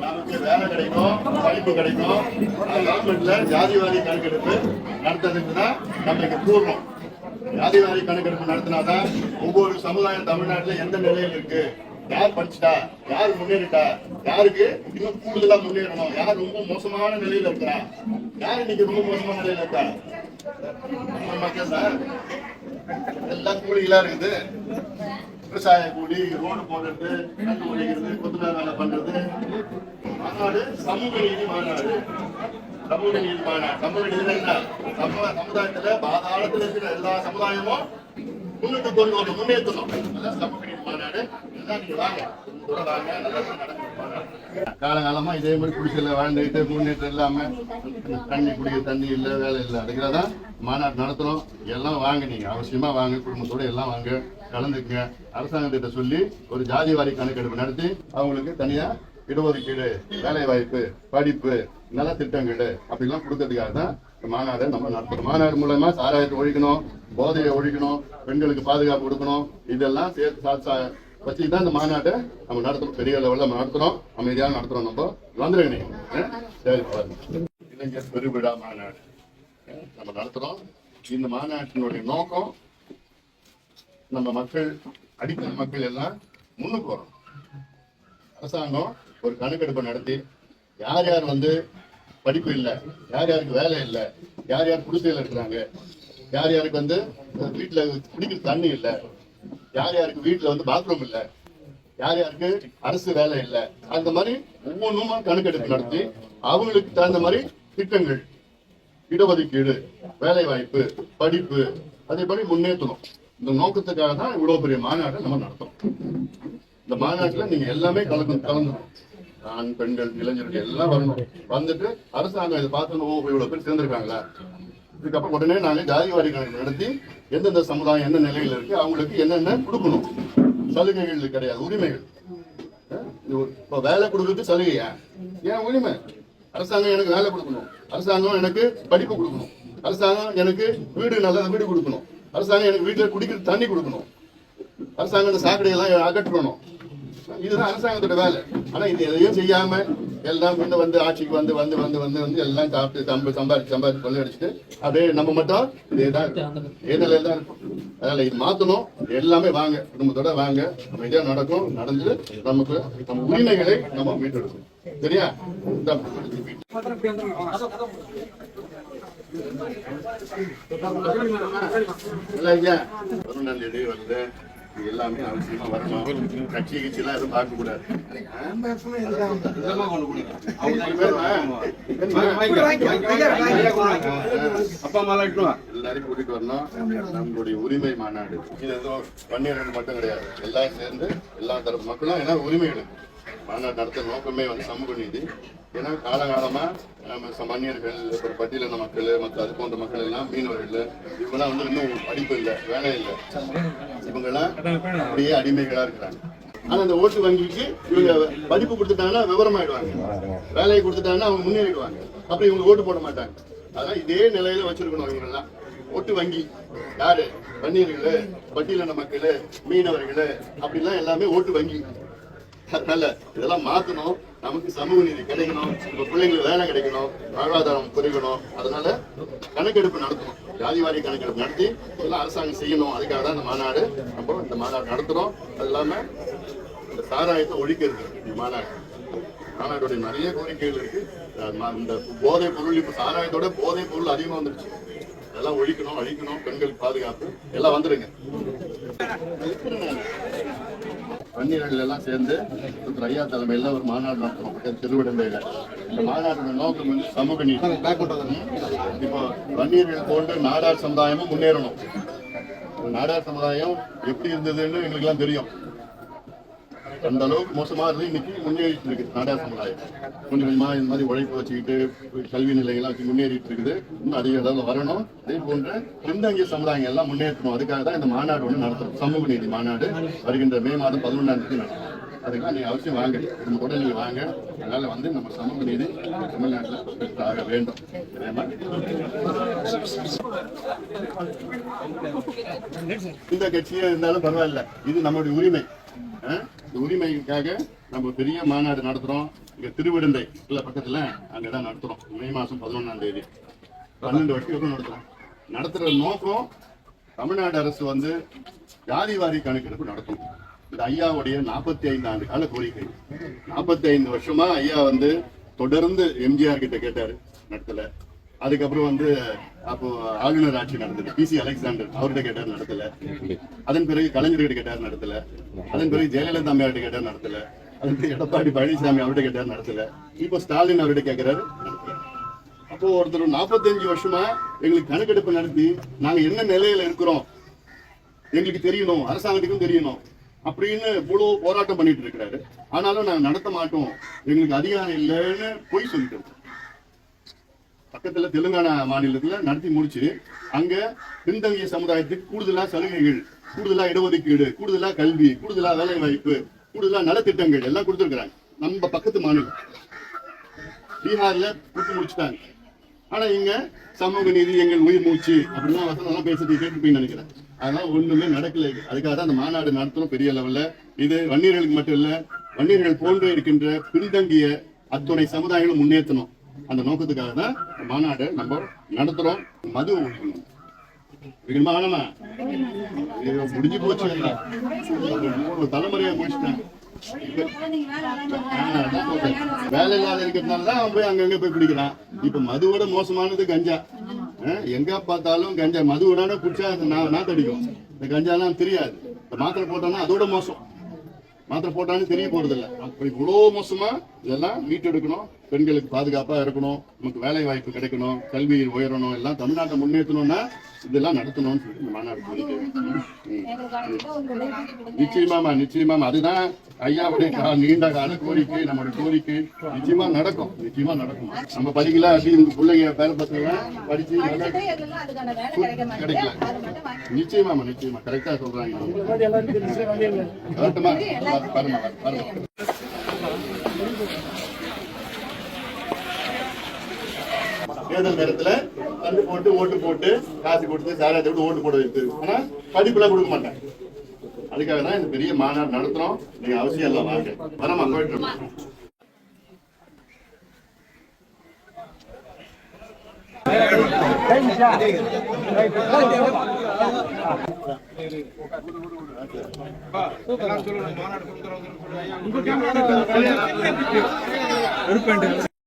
நமக்கு வேலை கிடைக்கும் படிப்பு கிடைக்கும். கவர்மெண்ட்ல ஜாதிவாரி கணக்கெடுப்பு நடத்துறதுக்கு தான் நம்மளுக்கு பூர்வம். ஜாதிவாரி கணக்கெடுப்பு நடத்தினாதான் ஒவ்வொரு சமுதாயம் தமிழ்நாட்டுல எந்த நிலையில் இருக்கு? யார் படிச்சுட்டா? யார் முன்னேறிட்டா? யாருக்கு இன்னும் கூடுதலா முன்னேறணும்? யார் ரொம்ப மோசமான நிலையில இருக்கா யார் இன்னைக்கு ரொம்ப மோசமான நிலையில இருக்கா? மக்கள் தான். எல்லாம் கூலிகளா இருக்குது. விவசாய கூலி ரோடு போடுறது கண்டு ஒழிக்கிறது கொத்துனா வேலை பண்றது. மாநாடு சமூக நீதி மாநாடு. சமூக நீதி மாநாடு. சமூக நீதி என்ன? சமூக சமுதாயத்துல பாதாளத்துல இருக்கிற எல்லா சமுதாயமும் முன்னுக்கு கொண்டு வந்து முன்னேற்றணும் அதான் மாநாடு. நீங்க வாங்க. வாங்க. நல்லா காலகாலமா இதே மாதிரி குடிசையில வாழ்ந்துகிட்டு முன்னேற்றம் இல்லாம தண்ணி குடிக்க தண்ணி இல்ல வேலை இல்ல. அதுக்குறதான் மாநாடு நடத்துறோம். எல்லாம் வாங்க நீங்க. அவசியமா வாங்க. குடும்பத்தோட எல்லாம் வாங்க. கலந்துக்குங்க. அரசாங்கத்திட்ட சொல்லி ஒரு ஜாதி வாரி கணக்கெடுப்பு நடத்தி அவங்களுக்கு தனியா இடஒதுக்கீடு வேலை வாய்ப்பு படிப்பு நல திட்டங்கள் அப்படிலாம் கொடுக்கறதுக்காக தான் மாநாடு நம்ம நடத்துறோம். மாநாடு மூலமா சாராயத்தை ஒழிக்கணும். போதையை ஒழிக்கணும் பெண்களுக்கு பாதுகாப்பு கொடுக்கணும் இதெல்லாம் சேர்த்து சா- தான் இந்த மாநாட்டை நம்ம நடத்துறோம் பெரிய லெவலில் நம்ம நடத்துறோம். அமைதியாக நடத்துறோம் நம்ம. வந்துருங்க சரி பாருங்க. இளைஞர் பெருவிழா மாநாடு. நம்ம நடத்துறோம். இந்த மாநாட்டினுடைய நோக்கம் நம்ம மக்கள் அடித்தள மக்கள் எல்லாம் முன்னுக்கு வரும் அரசாங்கம் ஒரு கணக்கெடுப்பை நடத்தி யார் யார் வந்து படிப்பு இல்லை யார் யாருக்கு வேலை இல்லை யார் யார் குடிசையில் இருக்கிறாங்க யார் யாருக்கு வந்து வீட்டுல குடிக்கிற தண்ணி இல்லை? யார் யாருக்கு வீட்டுல வந்து பாத்ரூம் இல்லை? யார் யாருக்கு அரசு வேலை இல்லை? அந்த மாதிரி ஒவ்வொன்றுமா கணக்கெடுப்பு நடத்தி அவங்களுக்கு தகுந்த மாதிரி திட்டங்கள். இடஒதுக்கீடு வேலை வாய்ப்பு படிப்பு அதே மாதிரி முன்னேற்றணும். இந்த நோக்கத்துக்காக தான் இவ்வளவு பெரிய மாநாட்டை நம்ம நடத்தணும் இந்த மாநாட்டுல நீங்க எல்லாமே கலந்து கலந்துக்கணும். ஆண் பெண்கள் இளைஞர்கள் எல்லாம் வரணும். வந்துட்டு அரசாங்கம் இதை பார்த்து இவ்வளவு பேர் சேர்ந்திருக்காங்களா? இதுக்கப்புறம் உடனே நாங்கள் ஜாதி வாரி கணக்கு நடத்தி எந்தெந்த சமுதாயம் என்ன நிலையில் இருக்கு அவங்களுக்கு என்னென்ன கொடுக்கணும். சலுகைகள் கிடையாது உரிமைகள். இப்போ வேலை கொடுக்கறது சலுகையா? ஏன் உரிமை? அரசாங்கம் எனக்கு வேலை கொடுக்கணும். அரசாங்கம் எனக்கு படிப்பு கொடுக்கணும். அரசாங்கம் எனக்கு வீடு நல்ல வீடு கொடுக்கணும். அரசாங்கம் எனக்கு வீட்டில் குடிக்கிற தண்ணி கொடுக்கணும். அரசாங்கம் சாக்கடையெல்லாம் அகற்றணும். இதுதான் அரசாங்கத்தோட வேலை. ஆனால் இது எதையும் செய்யாமல் எல்லாம் கொண்டு வந்து ஆட்சிக்கு வந்து வந்து வந்து வந்து வந்து எல்லாம் சாப்பிட்டு சம்ப சம்பாதிச்சு சம்பாதிச்சு கொள்ளையடிச்சிட்டு அப்படியே நம்ம மட்டும். இதே நிலையில தான் இருக்கும். அதனால இது மாத்தணும். எல்லாமே வாங்க. குடும்பத்தோட வாங்க. அமைதியா நடக்கும். நடந்து நமக்கு நம்ம உரிமைகளை நம்ம மீட்டெடுக்கணும் சரியா? தேதி வருது. இது எல்லாமே அவசியமா வரணும். கட்சி கட்சி எல்லாம் எதுவும் பார்க்க கூடாது அப்பா அம்மா எல்லாரையும் கூட்டிட்டு வரணும். நம்மளுடைய உரிமை மாநாடு. இது ஏதோ பன்னிரண்டு மட்டும் கிடையாது. எல்லாம் சேர்ந்து எல்லா தரப்பு மக்களும் ஏன்னா உரிமைகள் மாநாடு நடத்த நோக்கமே வந்து சமூக நீதி. ஏன்னா காலகாலமா நம்ம மன்னியர்கள் ஒரு பட்டியலின மக்கள் மற்ற அது போன்ற மக்கள் எல்லாம் மீனவர்கள் இவங்கெல்லாம் வந்து இன்னும் படிப்பு இல்லை வேலை இல்லை. இவங்கெல்லாம் அப்படியே அடிமைகளா இருக்கிறாங்க. ஆனா அந்த ஓட்டு வங்கிக்கு இவங்க படிப்பு கொடுத்துட்டாங்கன்னா விவரம் ஆயிடுவாங்க வேலையை கொடுத்துட்டாங்கன்னா அவங்க முன்னேறிடுவாங்க. அப்புறம் இவங்க ஓட்டு போட மாட்டாங்க. அதான் இதே நிலையில வச்சிருக்கணும் இவங்க எல்லாம் ஓட்டு வங்கி யாரு? வன்னியர்களு பட்டியலின மக்கள் மீனவர்களு அப்படிலாம் எல்லாமே ஓட்டு வங்கி. அதனால இதெல்லாம் மாத்தணும். நமக்கு சமூக நீதி கிடைக்கணும். நம்ம பிள்ளைங்களுக்கு வேலை கிடைக்கணும். வாழ்வாதாரம் குறைக்கணும் அதனால கணக்கெடுப்பு நடத்தணும். ஜாதி வாரி கணக்கெடுப்பு நடத்தி இதெல்லாம் அரசாங்கம் செய்யணும். அதுக்காக தான் இந்த மாநாடு நம்ம இந்த மாநாடு நடத்துறோம். அது இல்லாம இந்த சாராயத்தை ஒழிக்கிறது இந்த மாநாடு. மாநாட்டுடைய நிறைய கோரிக்கைகள் இருக்கு. இந்த போதை பொருள் இப்ப சாராயத்தோட போதை பொருள் அதிகமா வந்துருச்சு. அதெல்லாம் ஒழிக்கணும் அழிக்கணும். பெண்களுக்கு பாதுகாப்பு. எல்லாம் வந்துருங்க. வன்னியர்கள் எல்லாம் சேர்ந்து டாக்டர் ஐயா தலைமையில ஒரு மாநாடு நடத்தணும். திருவிடந்தையில இந்த மாநாட்டோட நோக்கம் வந்து சமூக நீதி. இப்போ வன்னியர்கள் போன்ற நாடார் சமுதாயமும் முன்னேறணும். நாடார் சமுதாயம் எப்படி இருந்ததுன்னு எங்களுக்கு எல்லாம் தெரியும். அந்த அளவுக்கு மோசமா இருந்து இன்னைக்கு முன்னேறிட்டு இருக்கு நாடா சமுதாயம். கொஞ்சம் கொஞ்சமா இந்த மாதிரி உழைப்பு வச்சுக்கிட்டு கல்வி நிலையெல்லாம் வச்சு முன்னேறிட்டு இருக்குது. இன்னும் அதிக அளவில் வரணும். அதே போன்ற பின்தங்கிய சமுதாயங்கள் எல்லாம் முன்னேற்றணும். அதுக்காக தான் இந்த மாநாடு ஒன்று நடத்துறோம் சமூக நீதி மாநாடு வருகின்ற மே மாதம் பதினொன்றாம் தேதி நடத்துறோம் அதுக்கெல்லாம் நீங்க அவசியம் வாங்க. நம்ம கூட நீங்க வாங்க. அதனால வந்து நம்ம சமூக நீதி தமிழ்நாட்டில் ஆக வேண்டும். இந்த கட்சியா இருந்தாலும் பரவாயில்ல. இது நம்மளுடைய உரிமை. இந்த உரிமைக்காக நம்ம பெரிய மாநாடு நடத்துறோம். இங்க திருவிடந்தை இல்ல பக்கத்துல அங்கதான் நடத்துறோம். மே மாசம் பதினொன்னாம் தேதி. பன்னெண்டு வருஷம் எவ்வளவு நடத்துறோம் நடத்துற நோக்கம் தமிழ்நாடு அரசு வந்து ஜாதி வாரி கணக்கெடுப்பு நடத்தும் இந்த ஐயாவுடைய நாற்பத்தி ஐந்து ஆண்டு கால கோரிக்கை. நாற்பத்தி ஐந்து வருஷமா ஐயா வந்து தொடர்ந்து எம்ஜிஆர் கிட்ட கேட்டாரு நடத்தல. அதுக்கப்புறம் வந்து அப்போ ஆளுநர் ஆட்சி நடந்தது. பிசி அலெக்சாண்டர் அவர்கிட்ட கேட்டார் நடத்தல. அதன் பிறகு கலைஞர்கிட்ட கேட்டார் நடத்தல. அதன் பிறகு ஜெயலலிதா அம்மையார்கிட்ட கேட்டார் நடத்தல. அதன் பிறகு எடப்பாடி பழனிசாமி அவர்கிட்ட கேட்டார் நடத்தல. இப்போ ஸ்டாலின் அவர்கிட்ட கேட்கிறாரு அப்போ ஒருத்தர் நாற்பத்தஞ்சு வருஷமா எங்களுக்கு கணக்கெடுப்பு நடத்தி நாங்க என்ன நிலையில இருக்கிறோம்? எங்களுக்கு தெரியணும் அரசாங்கத்துக்கும் தெரியணும் அப்படின்னு இவ்வளவு போராட்டம் பண்ணிட்டு இருக்கிறாரு. ஆனாலும் நாங்க நடத்த மாட்டோம். எங்களுக்கு அதிகாரம் இல்லைன்னு பொய் சொல்லிட்டு பக்கத்துல தெலுங்கானா மாநிலத்துல நடத்தி முடிச்சு அங்க பின்தங்கிய சமுதாயத்துக்கு கூடுதலா சலுகைகள் கூடுதலா இடஒதுக்கீடு கூடுதலா கல்வி கூடுதலா வேலை வாய்ப்பு கூடுதலா நலத்திட்டங்கள் எல்லாம் கொடுத்திருக்கிறாங்க. நம்ம பக்கத்து மாநிலம். பீகார்ல கொடுத்து முடிச்சுட்டாங்க. ஆனா இங்க சமூக நீதி எங்கள் உயிர் மூச்சு அப்படின்னா வசனம் எல்லாம் பேசிட்டு கேட்டுப்பீங்கன்னு நினைக்கிறேன். அதெல்லாம் ஒண்ணுமே நடக்கல. அதுக்காக தான் அந்த மாநாடு நடத்தணும் பெரிய லெவல்ல இது வன்னியர்களுக்கு மட்டும் இல்ல வன்னியர்கள் போன்று இருக்கின்ற பின்தங்கிய அத்துணை சமுதாயங்களும் முன்னேற்றணும். அந்த நோக்கத்துக்காக தான் மாநாடு நம்ம நடத்துறோம். மது வேணுமா வேணாமா முடிஞ்சு போச்சு ஒரு மூணு வேலை இல்லாத இருக்கிறதுனாலதான் அவன் போய் அங்கங்க போய் குடிக்கிறான். இப்ப மதுவோட மோசமானது கஞ்சா. எங்க பார்த்தாலும் கஞ்சா. மதுவோட குடிச்சா அது நா- நாத்தடிக்கும் இந்த கஞ்சாலாம் தெரியாது. இந்த மாத்திரை போட்டோம்னா அதோட மோசம். மாத்திரை போட்டான்னு தெரிய போறது இல்லை அப்படி இவ்வளவு மோசமா இதெல்லாம் மீட்டெடுக்கணும். பெண்களுக்கு பாதுகாப்பா இருக்கணும் நமக்கு வேலை வாய்ப்பு கிடைக்கணும் கல்வி உயரணும் எல்லாம் தமிழ்நாட்டை முன்னேற்றணும்னா இதெல்லாம் நடத்தணும்னு சொல்லி இந்த மாநாடு கோரிக்கை. நிச்சயமாமா நிச்சயமாமா அதுதான் ஐயாவுடைய கா- நீண்ட கால கோரிக்கை நம்மளுடைய கோரிக்கை. நிச்சயமா நடக்கும் நிச்சயமா நடக்கும். நம்ம படிக்கல அப்படி இந்த பிள்ளைங்க வேலை பசங்க படிச்சு கிடைக்கல. நிச்சயமாமா நிச்சயமா. கரெக்டா சொல்றாங்க. வரட்டுமா பாருமா. தேர்தல் நேரத்துல கண்டு போட்டு ஓட்டு போட்டு காசு கொடுத்து சாராயத்தை விட்டு ஓட்டு போட வைத்து. ஆனா படிப்புலாம் கொடுக்க மாட்டாங்க அதுக்காக தான் இந்த பெரிய மாநாடு நடத்துறோம். நீங்க அவசியம் எல்லாம் வாங்க. வரமா போயிட்டு மாநாடு